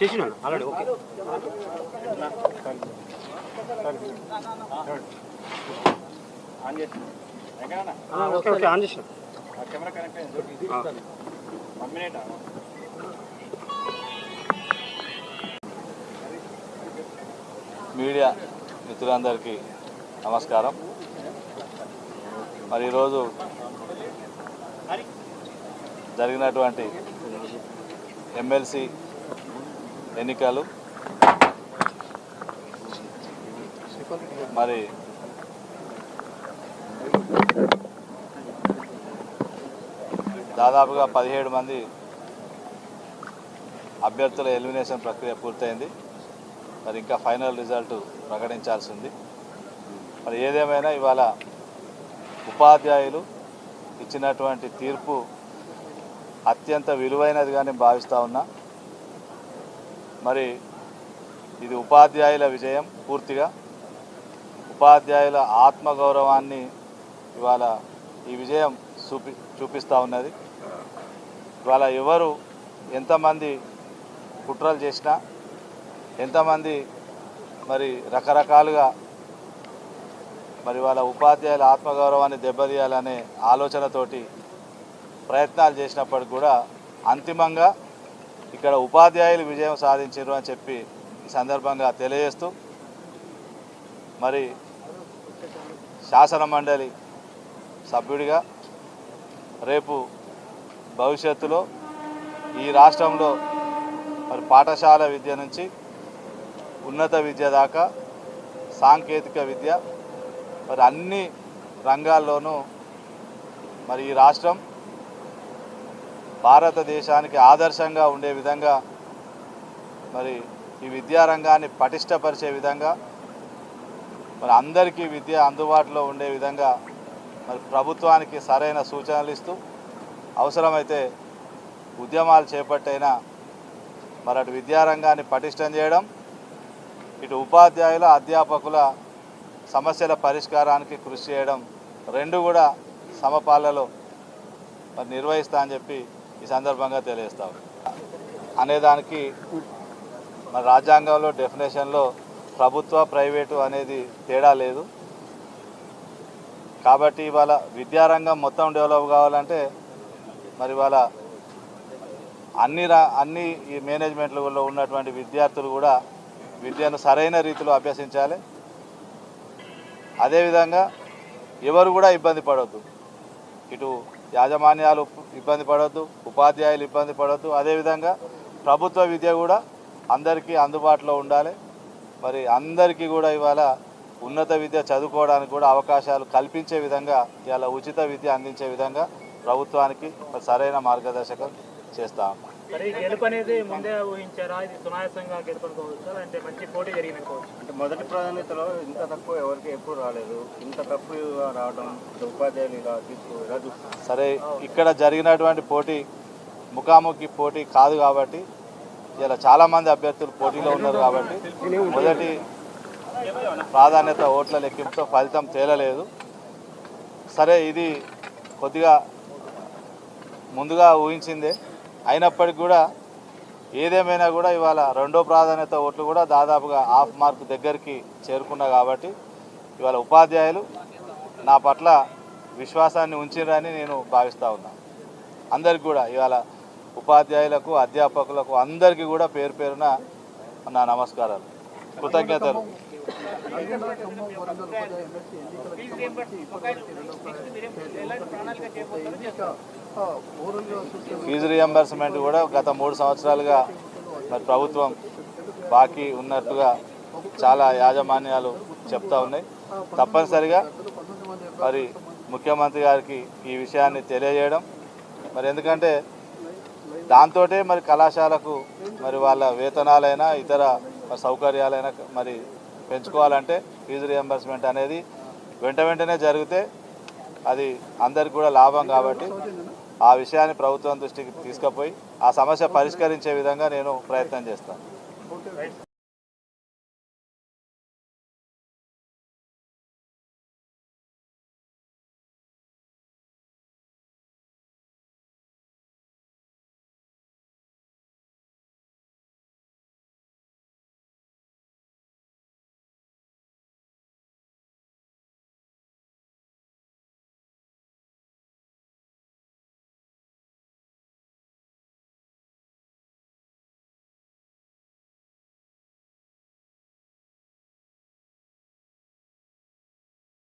చేసినాడు. Already okay. Okay okay on చేసిన ఆ కెమెరా కనెక్ట్ అయింది. One minute. మీడియా మిత్రులందరికీ నమస్కారం. మరి ఈరోజు జరిగినటువంటి ఎమ్మెల్సీ ఎన్నికలు. మరి దాదాపుగా పదిహేడు మంది అభ్యర్థుల ఎలిమినేషన్ ప్రక్రియ పూర్తయింది. మరి ఇంకా ఫైనల్ రిజల్ట్ ప్రకటించాల్సి ఉంది మరి ఏదేమైనా ఇవాళ ఉపాధ్యాయులు ఇచ్చినటువంటి తీర్పు అత్యంత విలువైనదిగా నేను భావిస్తూ ఉన్నా. మరి ఇది ఉపాధ్యాయుల విజయం పూర్తిగా. ఉపాధ్యాయుల ఆత్మగౌరవాన్ని ఇవాళ ఈ విజయం చూపి చూపిస్తూ ఉన్నది. ఇవాళ ఎవరు ఎంతమంది కుట్రలు చేసినా ఎంతమంది మరి రకరకాలుగా మరి వాళ్ళ ఉపాధ్యాయుల ఆత్మగౌరవాన్ని దెబ్బతీయాలనే ఆలోచనతోటి ప్రయత్నాలు చేసినప్పటికి కూడా అంతిమంగా ఇక్కడ ఉపాధ్యాయులు విజయం సాధించారు అని చెప్పి ఈ సందర్భంగా తెలియజేస్తూ మరి శాసన మండలి సభ్యుడిగా రేపు భవిష్యత్తులో ఈ రాష్ట్రంలో మరి పాఠశాల విద్య నుంచి ఉన్నత విద్య దాకా సాంకేతిక విద్య మరి అన్ని రంగాల్లోనూ మరి ఈ రాష్ట్రం భారతదేశానికి ఆదర్శంగా ఉండే విధంగా మరి ఈ విద్యారంగాన్ని పటిష్టపరిచే విధంగా మరి అందరికీ విద్య అందుబాటులో ఉండే విధంగా మరి ప్రభుత్వానికి సరైన సూచనలు ఇస్తూ అవసరమైతే ఉద్యమాలు చేపట్టైనా మరి అటు విద్యారంగాన్ని పటిష్టం చేయడం ఇటు ఉపాధ్యాయుల అధ్యాపకుల సమస్యల పరిష్కారానికి కృషి చేయడం రెండు కూడా సమపాలలో మరి నిర్వహిస్తా అని చెప్పి ఈ సందర్భంగా తెలియజేస్తాం. అనేదానికి మన రాజ్యాంగంలో డెఫినేషన్లో ప్రభుత్వ ప్రైవేటు అనేది తేడా లేదు. కాబట్టి ఇవాళ విద్యారంగం మొత్తం డెవలప్ కావాలంటే మరి ఇవాళ అన్ని రా అన్ని ఈ మేనేజ్మెంట్లలో ఉన్నటువంటి విద్యార్థులు కూడా విద్యను సరైన రీతిలో అభ్యసించాలి. అదేవిధంగా ఎవరు కూడా ఇబ్బంది పడవద్దు ఇటు యాజమాన్యాలు ఇబ్బంది పడవద్దు ఉపాధ్యాయులు ఇబ్బంది పడవద్దు అదేవిధంగా ప్రభుత్వ విద్య కూడా అందరికీ అందుబాటులో ఉండాలి. మరి అందరికీ కూడా ఇవాళ ఉన్నత విద్య చదువుకోవడానికి కూడా అవకాశాలు కల్పించే విధంగా ఇవాళ ఉచిత విద్య అందించే విధంగా ప్రభుత్వానికి సరైన మార్గదర్శకం చేస్తాము గెలుపు అనేది ముందే ఊహించారా? ఇది సునాయాసంగా గెలుపు అనుకోవచ్చు అంటే మంచి పోటీ అంటే మొదటి ప్రాధాన్యతలో ఇంత తక్కువ ఎవరికి ఎప్పుడు రాలేదు. ఇంత తక్కువ రావడం ఉపాధ్యాయులు ఇలా తీసుకో ఇలా సరే ఇక్కడ జరిగినటువంటి పోటీ ముఖాముఖి పోటీ కాదు కాబట్టి ఇలా చాలామంది అభ్యర్థులు పోటీలో ఉన్నారు కాబట్టి మొదటి ప్రాధాన్యత ఓట్ల లెక్కింపుతో ఫలితం తేలలేదు. సరే ఇది కొద్దిగా ముందుగా ఊహించిందే. అయినప్పటికీ కూడా ఏదేమైనా కూడా ఇవాళ రెండో ప్రాధాన్యత ఓట్లు కూడా దాదాపుగా హాఫ్ మార్క్ దగ్గరికి చేరుకున్నా కాబట్టి ఇవాళ ఉపాధ్యాయులు నా పట్ల విశ్వాసాన్ని ఉంచిరని నేను భావిస్తూ ఉన్నా. అందరికి కూడా ఇవాళ ఉపాధ్యాయులకు అధ్యాపకులకు అందరికీ కూడా పేరు పేరున నా నమస్కారాలు. కృతజ్ఞతలు. ఫీజు రియంబర్స్మెంట్ కూడా గత మూడు సంవత్సరాలుగా మరి ప్రభుత్వం బాకీ ఉన్నట్టుగా చాలా యాజమాన్యాలు చెప్తా ఉన్నాయి. తప్పనిసరిగా మరి ముఖ్యమంత్రి గారికి ఈ విషయాన్ని తెలియజేయడం. మరి ఎందుకంటే దాంతో మరి కళాశాలకు మరి వాళ్ళ వేతనాలైనా ఇతర సౌకర్యాలైనా మరి పెంచుకోవాలంటే ఫీజు రియంబర్స్మెంట్ అనేది వెంట వెంటనే జరిగితే అది అందరికి కూడా లాభం కాబట్టి ఆ విషయాన్ని ప్రభుత్వం దృష్టికి తీసుకుపోయి ఆ సమస్య పరిష్కరించే విధంగా నేను ప్రయత్నం చేస్తాను.